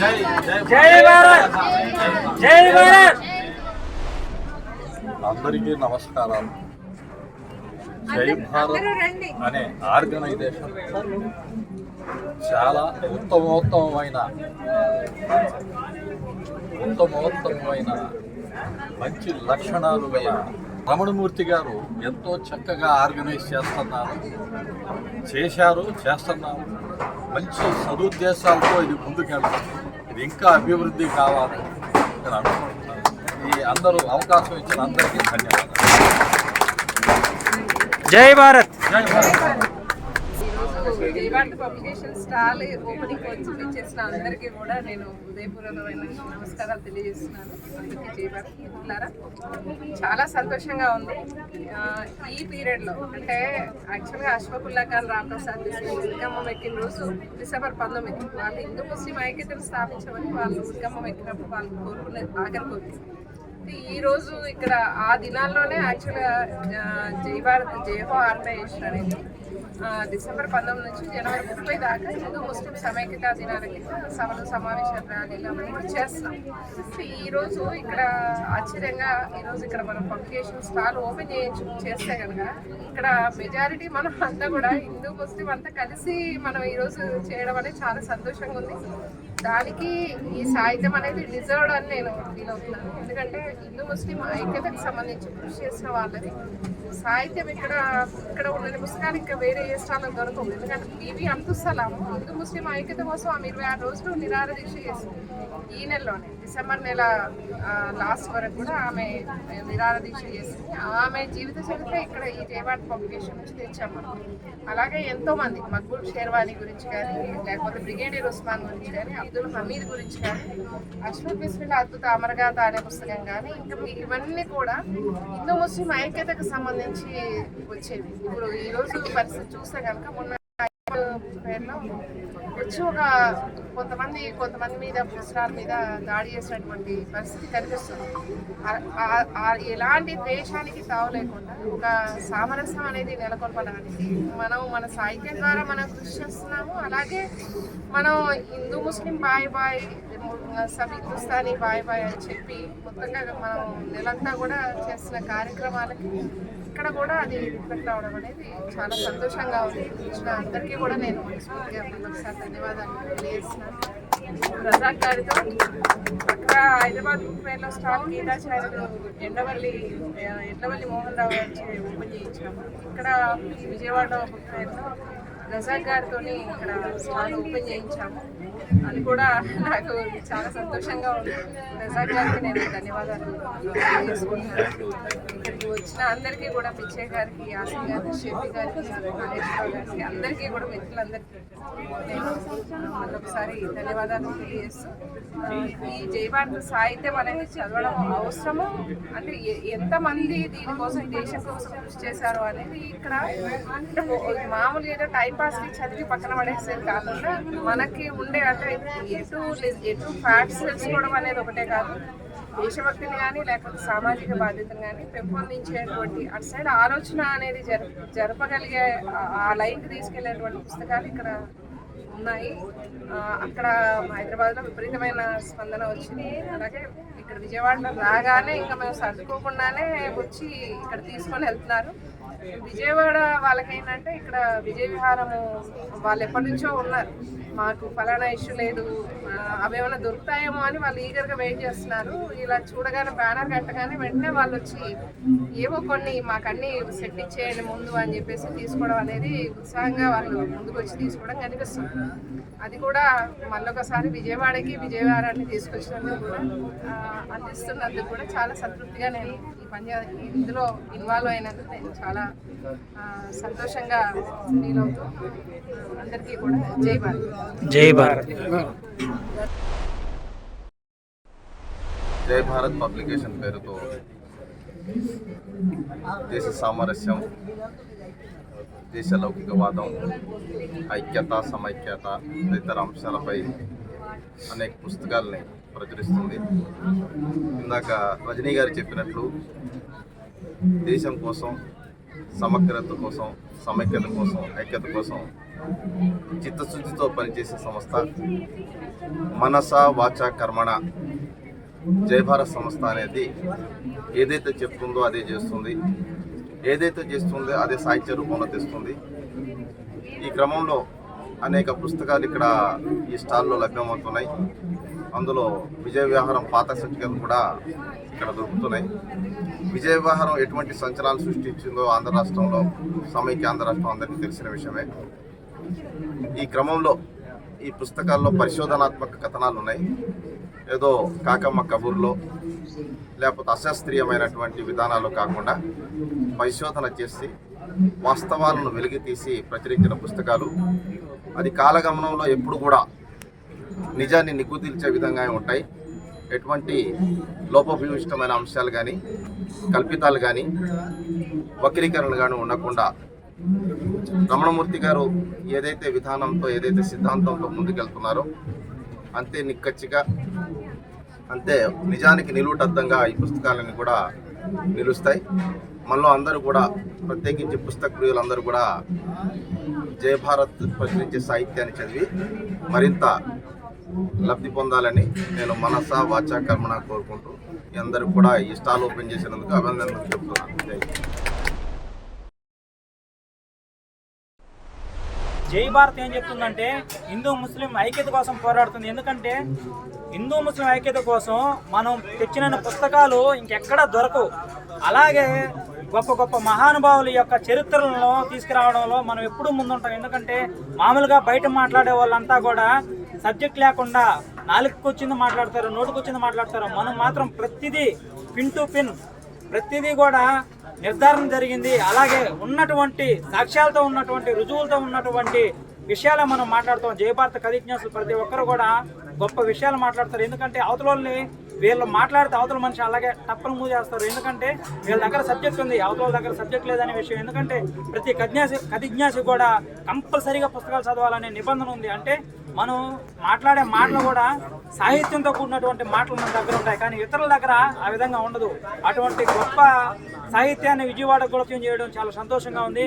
జై భారత్! జై భారత్! అందరికీ నమస్కారాలు. జై భారత్ అనే ఆర్గనైజేషన్ చాలా ఉత్తమోత్తమైన ఉత్తమోత్తమైన మంచి లక్షణాలు గల రమణమూర్తి గారు ఎంతో చక్కగా ఆర్గనైజ్ చేస్తున్నారు. చేశారు చేస్తున్నారు. మంచి సదుద్దేశాలతో ఇది ముందుకెళ్తుంది ఇది ఇంకా అభివృద్ధి కావాలని నేను అనుకుంటున్నాను. ఈ అందరూ అవకాశం ఇచ్చిన అందరికీ ధన్యవాదాలు. Jai Bharat. Jai Bharat. Vijayawada publication stall opening వచ్చి చేసిన అందరికీ కూడా నేను ఉదయపూర్వమైన నమస్కారాలు తెలియజేస్తున్నాను. అందరికీ చాలా సంతోషంగా ఉంది. ఈ పీరియడ్లో అంటే యాక్చువల్గా అశ్వకుల్లా ఖాన్ రామప్రసాద్ ఉద్గమ్మం ఎక్కిన రోజు డిసెంబర్ పంతొమ్మిది వాళ్ళు హిందూ ముస్లిం ఐక్యతను స్థాపించమని వాళ్ళు ఉద్గమం ఎక్కినప్పుడు వాళ్ళు కోరుకునే ఆఖరి కోరిక. ఈ రోజు ఇక్కడ ఆ దినాల్లోనే యాక్చువల్గా జై భారత్ జయహో ఆర్గనైజేషన్ అనేది డిసెంబర్ పంతొమ్మిది నుంచి జనవరి ముప్పై దాకా హిందూ ముస్లిం సమైక్యతా దినాల కింద సభలు సమావేశాలు ర్యాలీలు అవన్నీ కూడా సో ఈ రోజు ఇక్కడ ఆశ్చర్యంగా ఈ రోజు ఇక్కడ మనం పబ్లికేషన్ స్టాల్ ఓపెన్ చేయించు చేస్తే కనుక ఇక్కడ మెజారిటీ మనం అంతా కూడా హిందూ ముస్లిం అంతా కలిసి మనం ఈ రోజు చేయడం అనేది చాలా సంతోషంగా ఉంది. దానికి ఈ సాహిత్యం అనేది డిజర్వ్డ్ అని నేను ఫీల్ అవుతున్నాను ఎందుకంటే హిందూ ముస్లిం ఐక్యతకు సంబంధించి కృషి చేసిన వాళ్ళది. సాహిత్యం ఇక్కడ ఇక్కడ ఉన్న పుస్తకాలు ఇంకా వేరే ఏ స్థానం దొరకవు. ఎందుకంటే బీబీ అంతుస్తలాము. హిందూ ముస్లిం ఐక్యత కోసం ఆమె ఇరవై ఆరు రోజులు నిరాహార దీక్ష చేసింది ఈ నెలలోనే డిసెంబర్ నెల లాస్ట్ వరకు కూడా ఆమె నిరాహార దీక్ష చేసింది. ఆమె జీవిత చరిత్ర ఇక్కడ ఈ రేవాడ్ పబ్లికేషన్ నుంచి తెచ్చాము అలాగే ఎంతోమంది మక్బూల్ షేర్వాణి గురించి కానీ లేకపోతే బ్రిగేడియర్ ఉస్మాన్ గురించి కానీ అబ్దుల్ హమీద్ గురించి కానీ అష్రఫ్ బిస్మిల్ అద్భుత అమరగాథ అనే పుస్తకం కానీ ఇంకా ఇవన్నీ కూడా హిందూ ముస్లిం ఐక్యతకు సంబంధించి వచ్చేవి. ఇప్పుడు ఈ రోజు పరిస్థితి చూస్తే కనుక మొన్న పేరులో వచ్చి ఒక కొంతమంది కొంతమంది మీద పుస్తకాల మీద దాడి చేసినటువంటి పరిస్థితి కనిపిస్తుంది. ఎలాంటి ద్వేషానికి తావు లేకుండా ఒక సామరస్యం అనేది నెలకొల్పడానికి మనం మన సాహిత్యం ద్వారా మనం కృషి చేస్తున్నాము. అలాగే మనం హిందూ ముస్లిం బాయ్ బాయ్ సబ్ హిందుస్థానీ బాయ్ బాయ్ అని చెప్పి మొత్తంగా మనం నెలంతా కూడా చేస్తున్న కార్యక్రమాలకి ఇక్కడ కూడా అది రిఫ్లెక్ట్ అవడం అనేది చాలా సంతోషంగా ఉంది. ఇచ్చిన అందరికీ కూడా నేను మనస్ఫూర్తిగా మరొకసారి ధన్యవాదాలు తెలియజేస్తున్నాను రజాక్ గారితో అక్కడ హైదరాబాద్ బుక్ స్టాల్ గీతాచార్యులు ఎండవల్లి ఎండవల్లి మోహన్ రావు గారి ఓపెన్ చేయించాము. ఇక్కడ విజయవాడ బుక్ ఫేర్లో రజాక్ గారితో ఇక్కడ స్టాల్ ఓపెన్ చేయించాము. అది కూడా నాకు చాలా సంతోషంగా ఉంది. రజాక్ గారికి నేను ధన్యవాదాలు తెలియజేసుకుంటున్నాను ఇక్కడికి వచ్చిన అందరికీ కూడా పిచ్చే గారికి యాసిన్ గారికి షెట్టి గారికి మహేష్ గారికి అందరికీ కూడా మిత్రులందరికీ నేను మరొకసారి ధన్యవాదాలు తెలియజేస్తూ ఈ జయభారత సాహిత్యం అనేది చదవడం అవసరము. అంటే ఎంతమంది దీనికోసం దేశం కోసం కృషి చేశారు అనేది ఇక్కడ మామూలుగా ఏదో టైం కెపాసిటీ చదివి పక్కన పడేసేది కాకుండా మనకి ఉండే అంటే ఎటు ఎటు ఫ్యాక్ట్స్ తెలుసుకోవడం అనేది ఒకటే కాదు. దేశభక్తిని కానీ లేకపోతే సామాజిక బాధ్యతను కానీ పెంపొందించేటువంటి అటు సైడ్ ఆలోచన అనేది జర జరపగలిగే ఆ- లైన్కి తీసుకెళ్ళేటువంటి పుస్తకాలు ఇక్కడ ఉన్నాయి. అక్కడ హైదరాబాద్లో విపరీతమైన స్పందన వచ్చింది. అలాగే ఇక్కడ విజయవాడలో రాగానే ఇంకా మేము సర్దుకోకుండానే వచ్చి ఇక్కడ తీసుకొని వెళ్తున్నారు. విజయవాడ వాళ్ళకి ఏంటంటే ఇక్కడ విజయ విహారము వాళ్ళు ఎప్పటి నుంచో ఉన్నారు. మాకు ఫలానా ఇష్యూ లేదు. అవేమైనా దొరుకుతాయేమో అని వాళ్ళు ఈగర్గా వెయిట్ చేస్తున్నారు. ఇలా చూడగానే బ్యానర్ కట్టగానే వెంటనే వాళ్ళు వచ్చి ఏవో కొన్ని మాకన్నీ సెట్ ఇచ్చేయండి ముందు అని చెప్పేసి తీసుకోవడం అనేది ఉత్సాహంగా వాళ్ళు ముందుకు వచ్చి తీసుకోవడం కనిపిస్తుంది. అది కూడా మళ్ళొకసారి విజయవాడకి విజయవాడాన్ని తీసుకొచ్చినందుకు కూడా అందిస్తున్నందుకు కూడా చాలా సంతృప్తిగా నేను ఈ పని ఇందులో ఇన్వాల్వ్ అయినందుకు నేను చాలా సంతోషంగా ఫీల్ అవుతూ అందరికీ కూడా జై భారత్. జై భారత్. జై భారత్ పబ్లికేషన్ పేరుతో దేశ సామరస్యం దేశ లౌకికవాదం ఐక్యత సమైక్యత తదితర అంశాలపై అనేక పుస్తకాలని ప్రచురిస్తుంది. ఇందాక రజనీ గారు చెప్పినట్లు దేశం కోసం సమగ్రత కోసం సమైక్యత కోసం ఐక్యత కోసం చిత్తశుద్ధితో పనిచేసే సంస్థ మనస వాచ కర్మణ జయభారత్ సంస్థ అనేది ఏదైతే చెప్తుందో అదే చేస్తుంది. ఏదైతే చేస్తుందో అదే సాహిత్య రూపంలో తెస్తుంది. ఈ క్రమంలో అనేక పుస్తకాలు ఇక్కడ ఈ స్టాల్లో లభ్యమవుతున్నాయి. అందులో విజయ విహారం పాత సూచికలు కూడా ఇక్కడ దొరుకుతున్నాయి. విజయ వ్యవహారం ఎటువంటి సంచలనాలు సృష్టించిందో ఆంధ్ర రాష్ట్రంలో సమైక్య ఆంధ్ర రాష్ట్రం అందరికీ తెలిసిన విషయమే. ఈ క్రమంలో ఈ పుస్తకాల్లో పరిశోధనాత్మక కథనాలు ఉన్నాయి. ఏదో కాకమ్మ కబుర్లో లేకపోతే అశాస్త్రీయమైనటువంటి విధానాలు కాకుండా పరిశోధన చేసి వాస్తవాలను వెలికి తీసి ప్రచురించిన పుస్తకాలు. అది కాలగమనంలో ఎప్పుడు కూడా నిజాన్ని నిగ్గుతీల్చే విధంగా ఉంటాయి. ఎటువంటి లోపభూయిష్టమైన అంశాలు కానీ కల్పితాలు కానీ వక్రీకరణలు కానీ ఉండకుండా రమణమూర్తి గారు ఏదైతే విధానంతో ఏదైతే సిద్ధాంతంతో ముందుకెళ్తున్నారో అంతే నిక్కచ్చిగా అంతే నిజానికి నిలువుటద్దంగా ఈ పుస్తకాలన్నీ కూడా నిలుస్తాయి. మనలో అందరూ కూడా ప్రత్యేకించి పుస్తక ప్రియులందరూ కూడా జయభారత్ ప్రచురించే సాహిత్యాన్ని చదివి మరింత లబ్ధి పొందాలని నేను మనస వాచ కర్మణ కోరుకుంటూ అందరూ కూడా ఈ స్టాల్ ఓపెన్ చేసినందుకు అభినందనలు చెప్తున్నాను. జై జై భారత్ ఏం చెప్తుందంటే హిందూ ముస్లిం ఐక్యత కోసం పోరాడుతుంది. ఎందుకంటే హిందూ ముస్లిం ఐక్యత కోసం మనం తెచ్చిన పుస్తకాలు ఇంకెక్కడా దొరకవు. అలాగే గొప్ప గొప్ప మహానుభావుల యొక్క చరిత్రలను తీసుకురావడంలో మనం ఎప్పుడూ ముందుంటాం. ఎందుకంటే మామూలుగా బయట మాట్లాడే వాళ్ళంతా కూడా సబ్జెక్ట్ లేకుండా నాలుగుకి వచ్చింది మాట్లాడతారు నోటికి వచ్చింది మాట్లాడతారు. మనం మాత్రం ప్రతిదీ పిన్ టు పిన్ ప్రతిదీ కూడా నిర్ధారణ జరిగింది. అలాగే ఉన్నటువంటి సాక్ష్యాలతో ఉన్నటువంటి రుజువులతో ఉన్నటువంటి విషయాలు మనం మాట్లాడుతాం. జయభారత కథిజ్ఞాసులు ప్రతి ఒక్కరు కూడా గొప్ప విషయాలు మాట్లాడతారు. ఎందుకంటే అవతల వాళ్ళని వీళ్ళు మాట్లాడితే అవతల మనిషి అలాగే తప్పని మూవ్ చేస్తారు. ఎందుకంటే వీళ్ళ దగ్గర సబ్జెక్ట్ ఉంది. అవతల దగ్గర సబ్జెక్ట్ లేదనే విషయం. ఎందుకంటే ప్రతి కజ్ఞాసి కతిజ్ఞాసి కూడా కంపల్సరీగా పుస్తకాలు చదవాలనే నిబంధన ఉంది. అంటే మనం మాట్లాడే మాటలు కూడా సాహిత్యంతో కూడినటువంటి మాటలు మన దగ్గర ఉంటాయి. కానీ ఇతరుల దగ్గర ఆ విధంగా ఉండదు. అటువంటి గొప్ప సాహిత్యాన్ని విజయవాడ గుణత్యం చేయడం చాలా సంతోషంగా ఉంది.